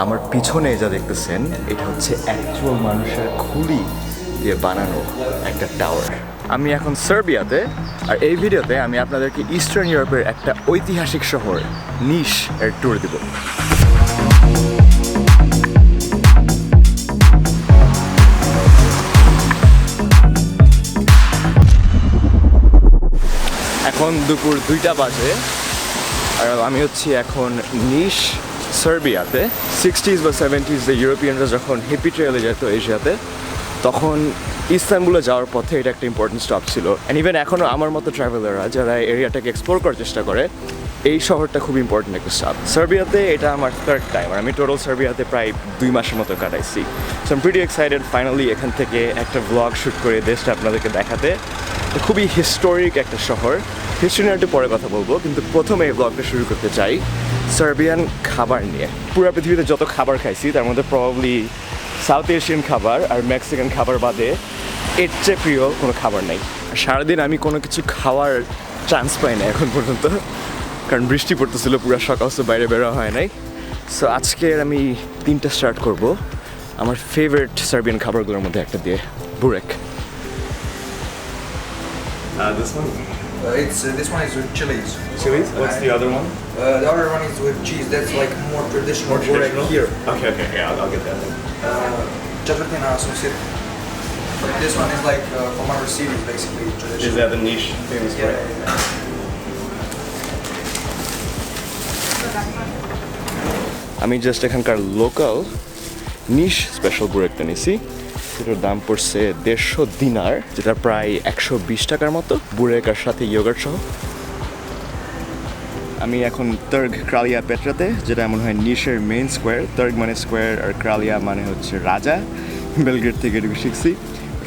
আমার পিছনে যা দেখতেছেন, এটা হচ্ছে অ্যাকচুয়াল মানুষের খুলি দিয়ে বানানো একটা টাওয়ার আমি এখন সার্বিয়াতে আর এই ভিডিওতে আমি আপনাদেরকে ইস্টার্ন ইউরোপের একটা ঐতিহাসিক শহর নিশ এর ট্যুর দিব। এখন দুপুর দুইটা বাজে, আর আমি হচ্ছি এখন নিশ সার্বিয়াতে সিক্সটিজ বা সেভেন্টিজ ইউরোপিয়ানরা যখন হিপি ট্রেলে যেত এশিয়াতে, তখন ইস্তানবুলে যাওয়ার পথে এটা একটা ইম্পর্টেন্ট স্টপ ছিল. অ্যান্ড ইভেন এখনও আমার মতো ট্রাভেলাররা যারা এরিয়াটাকে এক্সপ্লোর করার চেষ্টা করে, এই শহরটা খুব ইম্পর্টেন্ট একটা স্টপ সার্বিয়াতে এটা আমার থার্ড টাইম আর আমি টোটাল সার্বিয়াতে প্রায় দুই মাসের মতো কাটাইছি। So am pretty excited finally এখান থেকে একটা ব্লগ শ্যুট করে দেশটা আপনাদেরকে দেখাতে। খুবই হিস্টোরিক একটা শহর। হিস্ট্রি নিয়ে একটু পরে কথা বলব, কিন্তু প্রথমে এই ব্লগটা শুরু করতে চাই। সার্বিয়ান খাবার নিয়ে। পুরো পৃথিবীতে যত খাবার খাইছি তার মধ্যে প্রবাবলি সাউথ এশিয়ান খাবার আর মেক্সিকান খাবার বাদে এর চেয়ে প্রিয় কোনো খাবার নেই। সারাদিন আমি কোনো কিছু খাওয়ার চান্স পাই না এখন পর্যন্ত কারণ বৃষ্টি পড়তেছিল পুরো সকাল তো বাইরে বেরো হয় নাই। সো আজকের আমি তিনটা স্টার্ট করব। আমার ফেভারিট সার্বিয়ান খাবারগুলোর মধ্যে একটা দিয়ে burek Uh, this one? Uh, it's uh, this one is with chilies. Chilies? What's the other one? Uh, the other one is with cheese. That's like more traditional. More burek traditional? here. Okay, okay, yeah, I'll, I'll get that then. Uh, Chatratina Susit. This one is like uh, from our cities, basically traditional. Is that the niche famous Yeah, bread? yeah, yeah. আমি just এখানকার local Nis special বুরেকটা নিছি সেটার দাম পড়ছে দেড়শো দিনার, যেটা প্রায় একশো বিশ টাকার মতো। বুরেকার সাথে ইয়োগার্ট সহ। আমি এখন তর্গ ক্রালিয়া পেট্রাতে যেটা মনে হয় নিশের মেইন স্কোয়ার তর্গ মানে স্কোয়ার আর ক্রালিয়া মানে হচ্ছে রাজা। বেলগ্রেড থেকে এটুকু শিখছি।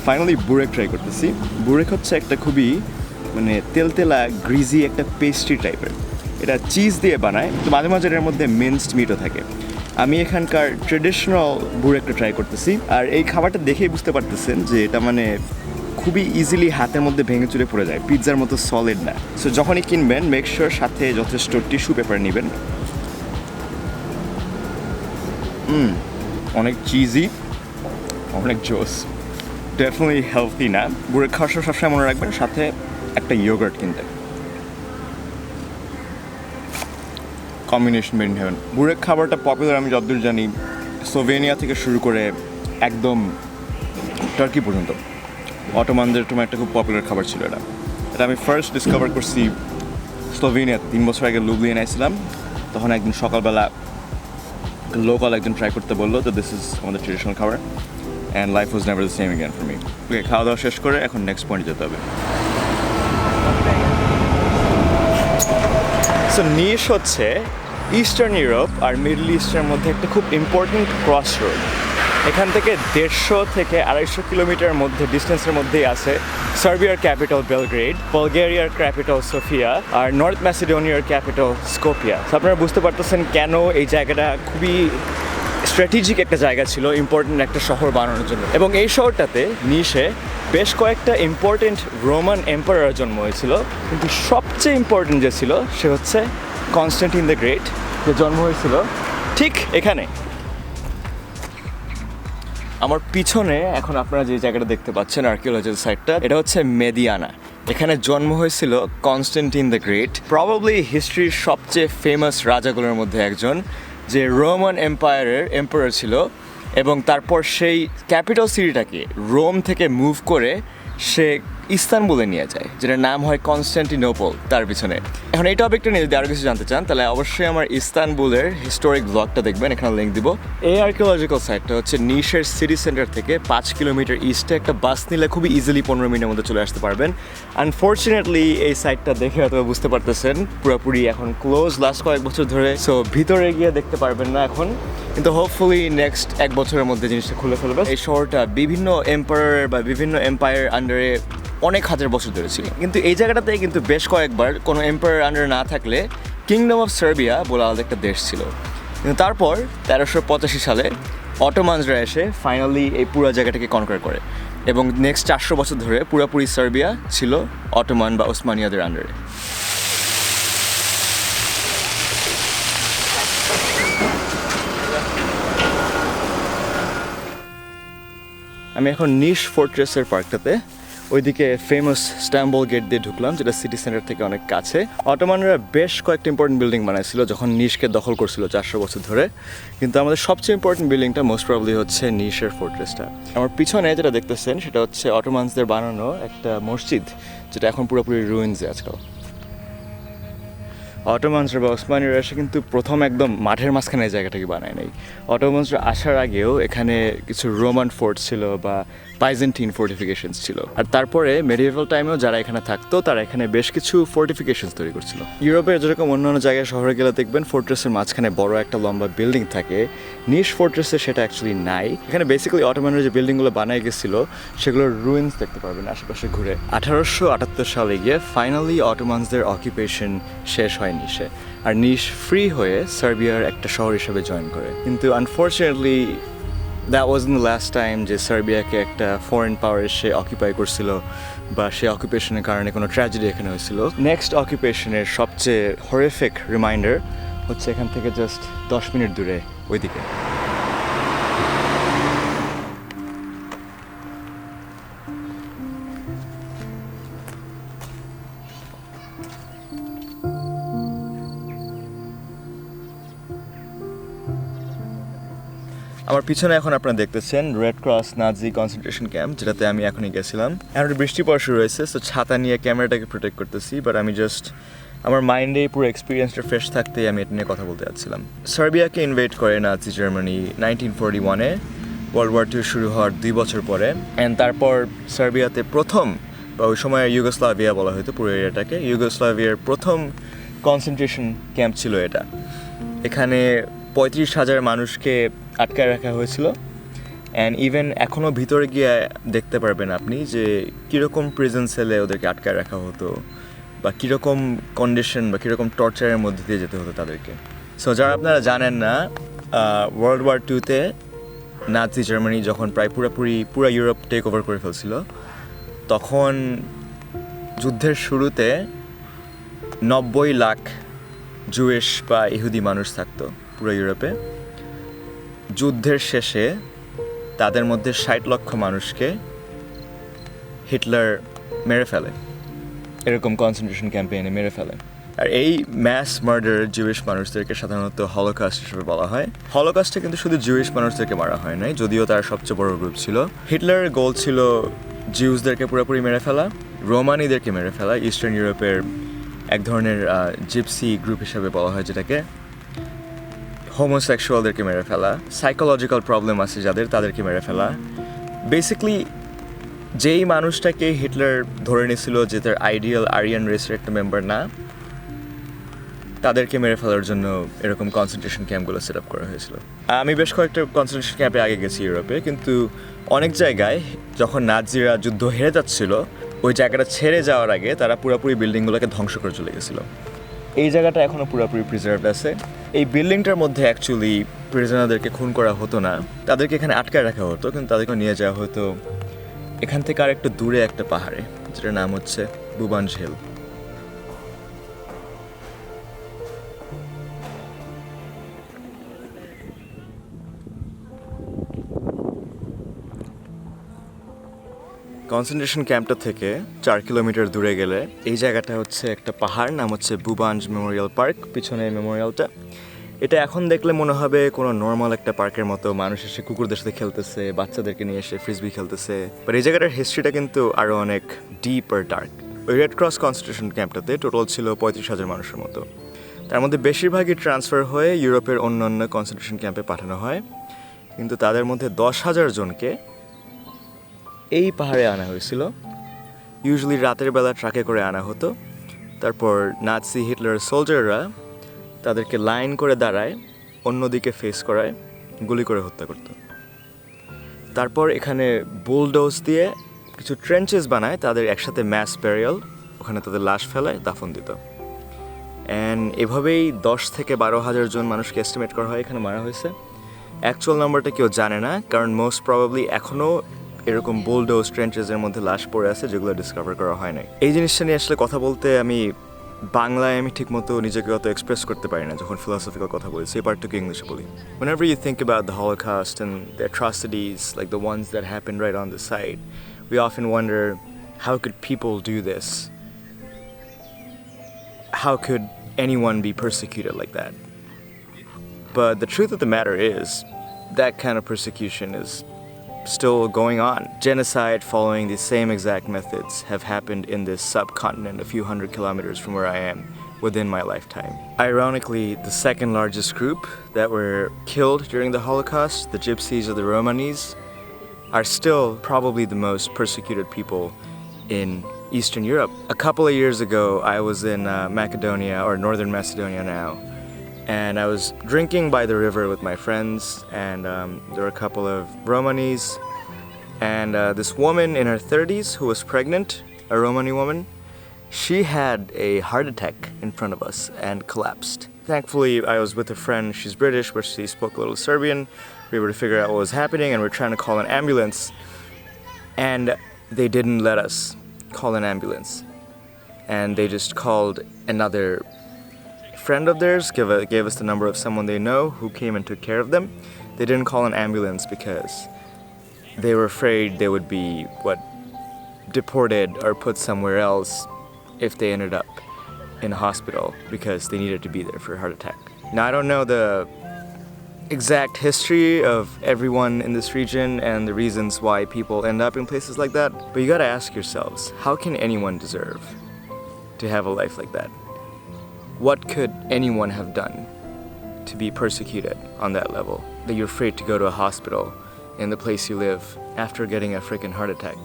ফাইনালি বুরেক ট্রাই করতেছি। বুরেক হচ্ছে একটা খুবই মানে তেলতেলা গ্রিজি একটা পেস্ট্রি টাইপের এটা চিজ দিয়ে বানায় তো মাঝে মাঝে এর মধ্যে মিন্সড মিটও থাকে। আমি এখানকার ট্রেডিশনাল বুড়ো একটা ট্রাই করতেছি। আর এই খাবারটা দেখেই বুঝতে পারতেছেন যে এটা মানে খুবই ইজিলি হাতের মধ্যে ভেঙে চুরে পড়ে যায়। পিৎজার মতো সলিড না। সো যখনই কিনবেন মেক শিওর সাথে যথেষ্ট টিস্যু পেপার নেবেন। অনেক চিজি অনেক জোস। ডেফিনেটলি হেলথি না। বুড়ে খাওয়ার সময় সবসময় মনে রাখবেন, সাথে একটা ইয়োগার্ট কিনতে। কম্বিনেশন মেড হেভেন বুড়েক খাবারটা পপুলার আমি যতদূর জানি। সোভেনিয়া থেকে শুরু করে একদম টার্কি পর্যন্ত। অটোমানদের তোমার একটা খুব পপুলার খাবার ছিল এটা। এটা আমি ফার্স্ট ডিসকভার করছি স্লোভেনিয়া তিন বছর আগে লুবলিয়ান আসছিলাম তখন একদিন সকালবেলা লোকাল একজন ট্রাই করতে বলল তো দিস ইজ আমাদের ট্রেডিশনাল খাবার and life was never the same again for me okay খাওয়া দাওয়া শেষ করে এখন নেক্সট পয়েন্টে যেতে হবে। সো নিশ হচ্ছে ইস্টার্ন ইউরোপ আর মিডল ইস্টের মধ্যে একটা খুব ইম্পর্টেন্ট ক্রস রোড এখান থেকে দেড়শো থেকে আড়াইশো কিলোমিটার মধ্যে ডিস্টেন্সের মধ্যেই আছে সার্বিয়ার ক্যাপিটাল বেলগ্রেড বালগেরিয়ার ক্যাপিটাল সোফিয়া আর নর্থ ম্যাসিডোনিয়ার ক্যাপিটাল স্কোপিয়া আপনারা বুঝতে পারতেছেন কেন এই জায়গাটা খুবই স্ট্র্যাটেজিক একটা জায়গা ছিল ইম্পর্টেন্ট একটা শহর বানানোর জন্য। এবং এই শহরটাতে নিশে বেশ কয়েকটা ইম্পর্টেন্ট রোমান এম্পায়ার জন্ম হয়েছিল। কিন্তু সবচেয়ে ইম্পর্টেন্ট যে ছিল, সে হচ্ছে কনস্ট্যান্টিন দ্য গ্রেট যে জন্ম হয়েছিল। ঠিক এখানে। আমার পিছনে এখন আপনারা যে জায়গাটা দেখতে পাচ্ছেন আর্কিওলজিক্যাল সাইটটা এটা হচ্ছে মেদিয়ানা। এখানে জন্ম হয়েছিল কনস্ট্যান্টিন দ্য গ্রেট প্রবাবলি হিস্ট্রির সবচেয়ে ফেমাস রাজাগুলোর মধ্যে একজন যে রোমান এম্পায়ারের এম্পায়ার ছিল এবং তারপর সেই ক্যাপিটাল সিটিটাকে রোম থেকে মুভ করে সে ইস্তানবুলে নিয়ে যায়, যেটার নাম হয় কনস্ট্যান্টিনোপল তার পিছনে। এখন এই টপিকটা নিয়ে যদি আরও কিছু জানতে চান, তাহলে অবশ্যই আমার ইস্তানবুলের হিস্টোরিক ব্লগটা দেখবেন, এখানে লিঙ্ক দিব। এই আর্কিওলজিক্যাল সাইটটা হচ্ছে নিশের সিটি সেন্টার থেকে পাঁচ কিলোমিটার ইস্টে একটা বাস নিলে খুবই ইজিলি পনেরো মিনিটের মধ্যে চলে আসতে পারবেন। আনফর্চুনেটলি এই সাইটটা দেখে হয়তো বুঝতে পারতেছেন, পুরোপুরি এখন ক্লোজ লাস্ট কয়েক বছর ধরে সো ভিতরে গিয়ে দেখতে পারবেন না এখন। কিন্তু হোপফুলি নেক্সট এক বছরের মধ্যে জিনিসটা খুলে ফেলবে। এই শহরটা বিভিন্ন এম্পায়ারের বা বিভিন্ন এম্পায়ার আন্ডারে অনেক হাজার বছর ধরে ছিল। কিন্তু এই জায়গাটাতে কিন্তু বেশ কয়েকবার কোনো এম্পায়ার আন্ডারে না থাকলে কিংডম অফ সার্বিয়া বলে আলাদা একটা দেশ ছিল। কিন্তু তারপর তেরোশো পঁচাশি সালে অটোমানরা এসে ফাইনালি এই পুরো জায়গাটাকে কনকার করে এবং নেক্সট চারশো বছর ধরে পুরোপুরি সার্বিয়া ছিল অটোমান বা ওসমানিয়াদের আন্ডারে আমি এখন নিশ ফোর্ট্রেসের পার্কটাতে ওইদিকে ফেমাস স্ট্যাম্বল গেট দিয়ে ঢুকলাম, যেটা সিটি সেন্টার থেকে অনেক কাছে। অটোমানরা বেশ কয়েকটা ইম্পর্টেন্ট বিল্ডিং বানাইছিল, যখন নিশকে দখল করছিল চারশো বছর ধরে। কিন্তু আমাদের সবচেয়ে ইম্পর্টেন্ট বিল্ডিংটা মোস্ট প্রবলি হচ্ছে নিশের ফোর্ট্রেসটা আমার পিছনে যেটা দেখতেছেন, সেটা হচ্ছে অটোমানসদের বানানো একটা মসজিদ, যেটা এখন পুরোপুরি রুইন্সে আজকাল। অটোমানসরা বা ওসমানীরা এসে কিন্তু প্রথম একদম মাঠের মাঝখানে জায়গাটাকে বানায় নাই। অটোমানসরা আসার আগেও এখানে কিছু রোমান ফোর্ট ছিল বা পাইজেন্টিন ফোর্টিফিকেশনস ছিল। আর তারপরে মেডিভেল টাইমেও যারা এখানে থাকতো, তারা এখানে বেশ কিছু ফোর্টিফিকেশনস তৈরি করছিল। ইউরোপের যেরকম অন্যান্য জায়গায় শহরে গেলে দেখবেন ফোর্ট্রেসের মাঝখানে বড় একটা লম্বা বিল্ডিং থাকে। নিশ ফোর্ট্রেসে সেটা অ্যাকচুয়ালি নাই। এখানে বেসিক্যালি অটোমানের যে বিল্ডিংগুলো বানায় গেছিল, সেগুলোর রুইন্স দেখতে পারবেন আশেপাশে ঘুরে। আঠারোশো আটাত্তর সালে গিয়ে ফাইনালি অটোমানসদের অকুপেশন শেষ হয় নিশে আর নিশ ফ্রি হয়ে সার্বিয়ার একটা শহর হিসেবে জয়েন করে। কিন্তু unfortunately that was the last time যে সার্বিয়াকে একটা ফরেন পাওয়ার সে অকুপাই করছিল বা সে অকুপেশনের কারণে কোনো ট্র্যাজেডি এখানে হয়েছিল। নেক্সট অকুপেশনের সবচেয়ে হরেফেক রিমাইন্ডার হচ্ছে এখান থেকে জাস্ট দশ মিনিট দূরে ওইদিকে। আমার পিছনে এখন আপনারা দেখতেছেন red cross Nazi concentration camp যেটাতে আমি এখনই গেছিলাম। এখন বৃষ্টি পড়া শুরু হয়েছে তো ছাতা নিয়ে ক্যামেরাটাকে প্রোটেক্ট করতেছি বাট আমি জাস্ট আমার মাইন্ডে পুরো এক্সপিরিয়েন্সটা ফ্রেশ থাকতে আমি এটা নিয়ে কথা বলতে যাচ্ছিলাম। সার্বিয়াকে ইনভাইট করে নাজি জার্মানি নাইনটিন ফোরটি ওয়ানে ওয়ার্ল্ড ওয়ার টু শুরু হওয়ার দুই বছর পরে অ্যান্ড তারপর সার্বিয়াতে প্রথম, বা ওই সময় ইউগোস্লাভিয়া বলা হতো পুরো এরিয়াটাকে ইউগোস্লাভিয়ার প্রথম কনসেন্ট্রেশন ক্যাম্প ছিল এটা। এখানে পঁয়ত্রিশ হাজার মানুষকে আটকায় রাখা হয়েছিল। অ্যান্ড ইভেন এখনও ভিতরে গিয়ে দেখতে পারবেন আপনি যে কীরকম প্রিজন সেলে ওদেরকে আটকায় রাখা হতো বা কীরকম কন্ডিশন বা কীরকম টর্চারের মধ্যে দিয়ে যেতে হতো তাদেরকে। সো যারা আপনারা জানেন না ওয়ার্ল্ড ওয়ার টুতে নাজি জার্মানি যখন প্রায় পুরোপুরি, পুরো ইউরোপ টেক ওভার করে ফেলছিল, তখন যুদ্ধের শুরুতে নব্বই লাখ জুয়েশ বা ইহুদি মানুষ থাকতো পুরো ইউরোপে যুদ্ধের শেষে তাদের মধ্যে ষাট লক্ষ মানুষকে হিটলার মেরে ফেলে। এরকম কনসেন্ট্রেশন ক্যাম্পেইনে মেরে ফেলে। আর এই ম্যাস মার্ডার জুইশ মানুষদেরকে সাধারণত হলোকাস্ট হিসেবে বলা হয়। হলোকাস্টে কিন্তু শুধু জুইশ মানুষদেরকে মারা হয় নাই যদিও তার সবচেয়ে বড় গ্রুপ ছিল। হিটলারের গোল ছিল জিউসদেরকে পুরোপুরি মেরে ফেলা রোমানিদেরকে মেরে ফেলা ইস্টার্ন ইউরোপের এক ধরনের জিপসি গ্রুপ হিসেবে বলা হয় যেটাকে। হোমোসেক্সুয়ালদেরকে মেরে ফেলা সাইকোলজিক্যাল প্রবলেম আছে যাদের, তাদেরকে মেরে ফেলা। বেসিকলি যেই মানুষটাকে হিটলার ধরে নিয়েছিল যে তার আইডিয়াল আরিয়ান রেসের একটা মেম্বার না, তাদেরকে মেরে ফেলার জন্য এরকম কনসেন্ট্রেশন ক্যাম্পগুলো সেট আপ করা হয়েছিল। আমি বেশ কয়েকটা কনসেন্ট্রেশন ক্যাম্পে আগে গেছি ইউরোপে, কিন্তু অনেক জায়গায় যখন নাজিরা যুদ্ধ হেরে যাচ্ছিল, ওই জায়গাটা ছেড়ে যাওয়ার আগে তারা পুরোপুরি বিল্ডিংগুলোকে ধ্বংস করে চলে গেছিল। এই জায়গাটা এখনও পুরোপুরি প্রিজার্ভ আছে। এই বিল্ডিংটার মধ্যে অ্যাকচুয়ালি প্রিজনারদেরকে খুন করা হতো না। তাদেরকে এখানে আটকে রাখা হতো, কিন্তু তাদেরকে নিয়ে যাওয়া হতো এখান থেকে আর একটু দূরে একটা পাহাড়ে, যেটার নাম হচ্ছে বুবান কনসেন্ট্রেশন ক্যাম্পটা থেকে চার কিলোমিটার দূরে গেলে এই জায়গাটা হচ্ছে একটা পাহাড়, নাম হচ্ছে বুবাঞ্জ মেমোরিয়াল পার্ক পিছনে মেমোরিয়ালটা এটা এখন দেখলে মনে হবে কোনো নর্মাল একটা পার্কের মতো। মানুষ এসে কুকুরদের সাথে খেলতেছে, বাচ্চাদেরকে নিয়ে এসে ফ্রিজবি খেলতেছে। বাট এই জায়গাটার হিস্ট্রিটা কিন্তু আরও অনেক ডিপ আর ডার্ক ওই রেড ক্রস কনসেন্ট্রেশন ক্যাম্পটাতে টোটাল ছিল পঁয়ত্রিশ হাজার মানুষের মতো। তার মধ্যে বেশিরভাগই ট্রান্সফার হয়ে ইউরোপের অন্য অন্য কনসেন্ট্রেশন ক্যাম্পে পাঠানো হয়। কিন্তু তাদের মধ্যে দশ হাজার জনকে এই পাহাড়ে আনা হয়েছিল। ইউজুয়ালি রাতের বেলা ট্রাকে করে আনা হতো। তারপর নাৎসি হিটলার সোলজাররা তাদেরকে লাইন করে দাঁড়ায়, অন্যদিকে ফেস করায়, গুলি করে হত্যা করতো। তারপর এখানে বুলডোজ দিয়ে কিছু ট্রেঞ্চেস বানায়, তাদের একসাথে ম্যাস প্যারিয়াল ওখানে তাদের লাশ ফেলায়, দাফন দিত। অ্যান্ড এভাবেই দশ থেকে বারো হাজার জন মানুষকে এস্টিমেট করা হয়, এখানে মারা হয়েছে। অ্যাকচুয়াল নাম্বারটা কেউ জানে না, কারণ মোস্ট প্রবাবলি এখনও এরকম বোল্ডোজ ট্রেঞ্চেসের মধ্যে লাশ পড়ে আছে যেগুলো ডিসকভার করা হয় নাই এই জিনিসটা নিয়ে আসলে কথা বলতে আমি বাংলায় আমি ঠিকমতো নিজেকে অত এক্সপ্রেস করতে পারি না যখন ফিলোসফিক্যাল কথা বলি সেই পার্টটুকু ইংলিশে বলি whenever you think about the holocaust and the atrocities like the ones that happened right on the site we often wonder how could people do this how could anyone be persecuted like that but the truth of the matter is that kind of persecution is still going on. Genocide following the same exact methods have happened in this subcontinent a few hundred kilometers from where I am within my lifetime. Ironically, the second largest group that were killed during the Holocaust, the Gypsies or the Romanis, are still probably the most persecuted people in Eastern Europe. A couple of years ago, I was in uh, Macedonia or Northern Macedonia now and I was drinking by the river with my friends, and um, there were a couple of Romanis, and uh, this woman in her 30s who was pregnant, a Romani woman, she had a heart attack in front of us and collapsed. Thankfully, I was with a friend, she's British, but she spoke a little Serbian. We were to figure out what was happening, and we are trying to call an ambulance, and they didn't let us call an ambulance. And they just called another friend of theirs gave, a, gave us the number of someone they know who came and took care of them. They didn't call an ambulance because they were afraid they would be what deported or put somewhere else if they ended up in a hospital because they needed to be there for a heart attack. Now I don't know the exact history of everyone in this region and the reasons why people end up in places like that, but you gotta ask yourselves, how can anyone deserve to have a life like that? What could anyone have done to be persecuted on that level? That you're afraid to go to a hospital in the place you live after getting a freaking heart attack.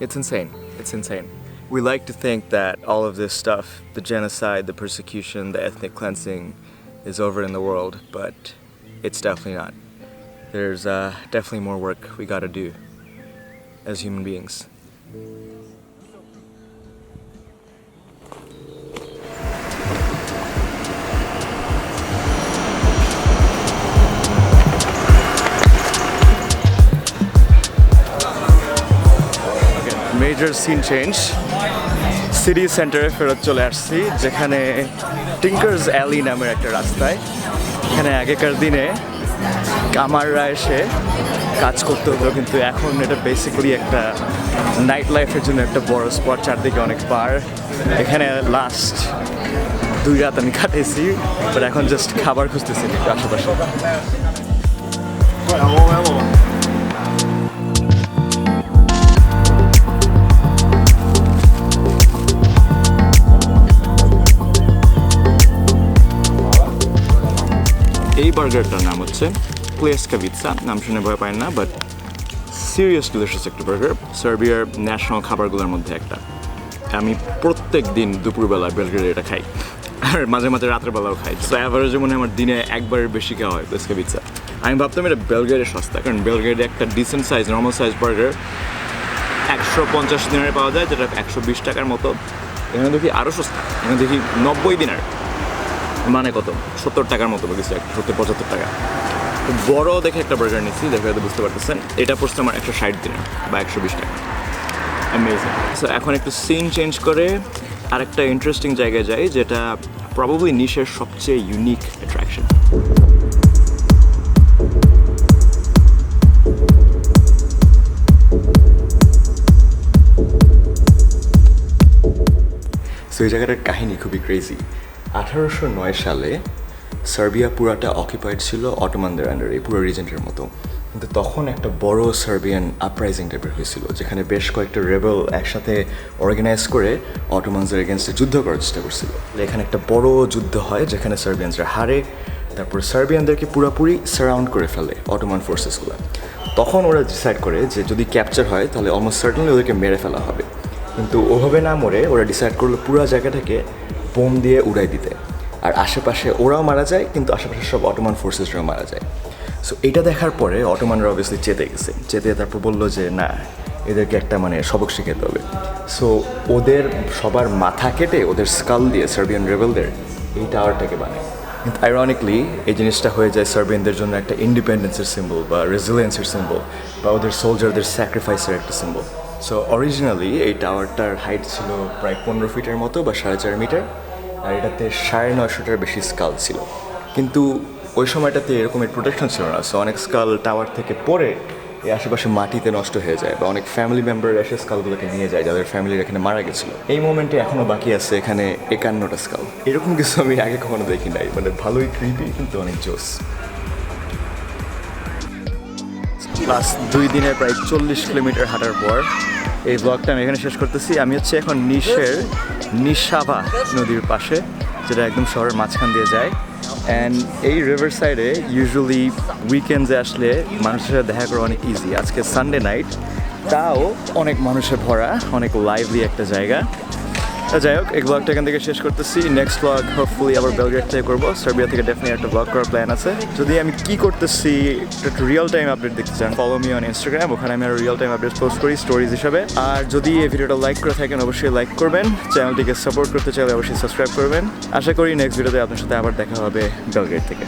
It's insane. It's insane. We like to think that all of this stuff, the genocide, the persecution, the ethnic cleansing, is over in the world, but it's definitely not. There's uh, definitely more work we gotta do as human beings. Major scene change city সেন্টারে ফেরত চলে আসছি, যেখানে টিঙ্কার্স alley নামের একটা রাস্তায়। এখানে আগেকার দিনে কামাররা এসে কাজ করতে হতো কিন্তু এখন এটা বেসিক্যালি একটা নাইট লাইফের জন্য একটা বড় স্পট চারদিকে অনেক বার এখানে লাস্ট দুই রাত আমি কাটিয়েছি বাট এখন জাস্ট খাবার খুঁজতেছি একটু আশেপাশে বার্গারটার নাম হচ্ছে প্লেস কাভিৎসা নাম শুনে ভয় পায় না বাট সিরিয়াস ডিলিশিয়াস একটা বার্গার সার্বিয়ার ন্যাশনাল খাবারগুলোর মধ্যে একটা। আমি প্রত্যেক দিন দুপুরবেলা বেলগ্রেডে এটা খাই। আর মাঝে মাঝে রাতের বেলাও খাই সো অ্যাভারেজে মনে আমার দিনে একবারের বেশি খাওয়া হয় প্লেস কাভিৎসা আমি ভাবতাম এটা বেলগ্রেডে সস্তা, কারণ বেলগ্রেডে একটা decent size normal size burger একশো পঞ্চাশ দিনের পাওয়া যায়, যেটা একশো বিশ টাকার মতো। এখানে দেখি আরও সস্তা। এখানে দেখি নব্বই দিনের। মানে কত? সত্তর টাকার মতো একটা সত্তর, পঁচাত্তর টাকা। বড় দেখে একটা বার্গার নিচ্ছি দেখে হয়তো বুঝতে পারতেছেন। এটা পড়ছে আমার একশো ষাট দিনের বা একশো বিশ টাকা। অ্যামেজিং সো এখন একটু সিন চেঞ্জ করে আরেকটা ইন্টারেস্টিং জায়গায় যাই, যেটা প্রবাবলি নিশের সবচেয়ে ইউনিক অ্যাট্রাকশন সো এই জায়গাটার কাহিনী খুবই ক্রেজি আঠারোশো নয় সালে সার্বিয়া পুরাটা অকুপাইড ছিল অটোমানদের আন্ডারে পুরো রিজেন্টের মতো। কিন্তু তখন একটা বড় সার্বিয়ান আপরাইজিং টাইপের হয়েছিল, যেখানে বেশ কয়েকটা রেবেল একসাথে অর্গানাইজ করে অটোমানসের এগেনস্টে যুদ্ধ করার চেষ্টা করছিল। এখানে একটা বড় যুদ্ধ হয়, যেখানে সার্বিয়ানসরা হারে, তারপর সার্বিয়ানদেরকে পুরোপুরি সারাউন্ড করে ফেলে অটোমান ফোর্সেসগুলো তখন ওরা ডিসাইড করে যে যদি ক্যাপচার হয়, তাহলে অলমোস্ট সার্টেনলি ওদেরকে মেরে ফেলা হবে। কিন্তু ওভাবে না মরে, ওরা ডিসাইড করল পুরো জায়গাটাকে বোম দিয়ে উড়াই দিতে। আর আশেপাশে ওরাও মারা যায়, কিন্তু আশেপাশে সব অটোমান ফোর্সেসরাও মারা যায়। সো এটা দেখার পরে অটোমানরা অবভিয়াসলি চেতে গেছে। চেতে তারপর বলল যে, না, এদেরকে একটা মানে সবক শিখাতে হবে। সো ওদের সবার মাথা কেটে ওদের স্কাল দিয়ে সার্বিয়ান রেবেলদের এই টাওয়ারটাকে বানায়। কিন্তু আইরনিকলি এই জিনিসটা হয়ে যায় সার্বিয়ানদের জন্য একটা ইন্ডিপেন্ডেন্সের সিম্বল বা রেজিলিয়েন্সের সিম্বল বা ওদের সোলজারদের স্যাক্রিফাইসের একটা সিম্বল সো অরিজিনালি এই টাওয়ারটার হাইট ছিল প্রায় পনেরো ফিটের মতো বা সাড়ে চার মিটার আর এটাতে সাড়ে নয়শোটার বেশি স্কাল ছিল। কিন্তু ওই সময়টাতে এরকম প্রোটেকশন ছিল না। সো অনেক স্কাল টাওয়ার থেকে পড়ে এই আশেপাশে মাটিতে নষ্ট হয়ে যায় বা অনেক ফ্যামিলি মেম্বার এসে স্কালগুলোকে নিয়ে যায়, যাদের ফ্যামিলির এখানে মারা গেছিল। এই মোমেন্টে এখনও বাকি আছে এখানে একান্নটা স্কাল এরকম কিছু আমি আগে কখনো দেখি নাই। মানে ভালোই ক্রিপি কিন্তু অনেক জোস। প্লাস দুই দিনের প্রায় চল্লিশ কিলোমিটার হাঁটার পর এই ব্লগটা আমি এখানে শেষ করতেছি। আমি হচ্ছে এখন নিশের নিশাভা নদীর পাশে, যেটা একদম শহরের মাঝখান দিয়ে যায়। অ্যান্ড এই রিভার সাইডে ইউজুয়ালি উইকেন্ডে আসলে মানুষের সাথে দেখা করা অনেক ইজি আজকে সানডে নাইট তাও অনেক মানুষে ভরা, অনেক লাইভলি একটা জায়গা। যাই হোক, এই ব্লগটা এখান থেকে শেষ করতেছি। নেক্সট ব্লগ হোপফুলি আবার বেলগ্রেড থেকে করব। সার্বিয়া থেকে ডেফিনেটলি একটা ব্লগ করার প্ল্যান আছে। যদি আমি কি করতেছি, একটু রিয়েল টাইম আপডেট দেখতে চান ফলো মি অন ইনস্টাগ্রাম ওখানে আমি রিয়েল টাইম আপডেট পোস্ট করি স্টোরিজ হিসাবে। আর যদি এই ভিডিওটা লাইক করে থাকেন, অবশ্যই লাইক করবেন। চ্যানেলটিকে সাপোর্ট করতে চাইলে অবশ্যই সাবস্ক্রাইব করবেন। আশা করি নেক্সট ভিডিওতে আপনার সাথে আবার দেখা হবে বেলগ্রেড থেকে।